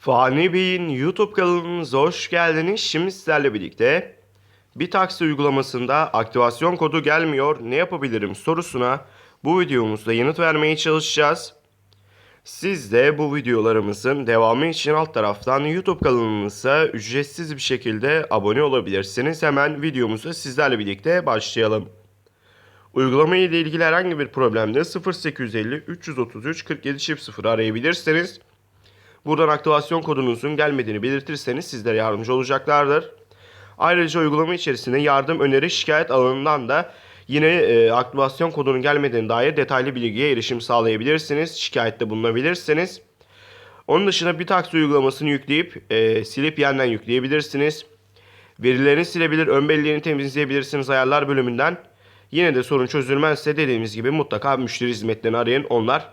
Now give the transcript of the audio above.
Fani Bey'in YouTube kanalımıza hoş geldiniz. Şimdi sizlerle birlikte bir taksi uygulamasında aktivasyon kodu gelmiyor ne yapabilirim sorusuna bu videomuzda yanıt vermeye çalışacağız. Siz de bu videolarımızın devamı için alt taraftan YouTube kanalımıza ücretsiz bir şekilde abone olabilirsiniz. Hemen videomuza sizlerle birlikte başlayalım. Uygulama ile ilgili herhangi bir problemde 0850 333 47 0 arayabilirsiniz. Buradan aktivasyon kodunuzun gelmediğini belirtirseniz sizlere yardımcı olacaklardır. Ayrıca uygulama içerisinde yardım öneri şikayet alanından da yine e, aktivasyon kodunun gelmediğine dair detaylı bilgiye erişim sağlayabilirsiniz. Şikayette bulunabilirsiniz. Onun dışında bir taksi uygulamasını yükleyip e, silip yeniden yükleyebilirsiniz. Verilerini silebilir, ön belleğini temizleyebilirsiniz ayarlar bölümünden. Yine de sorun çözülmezse dediğimiz gibi mutlaka müşteri hizmetlerini arayın. Onlar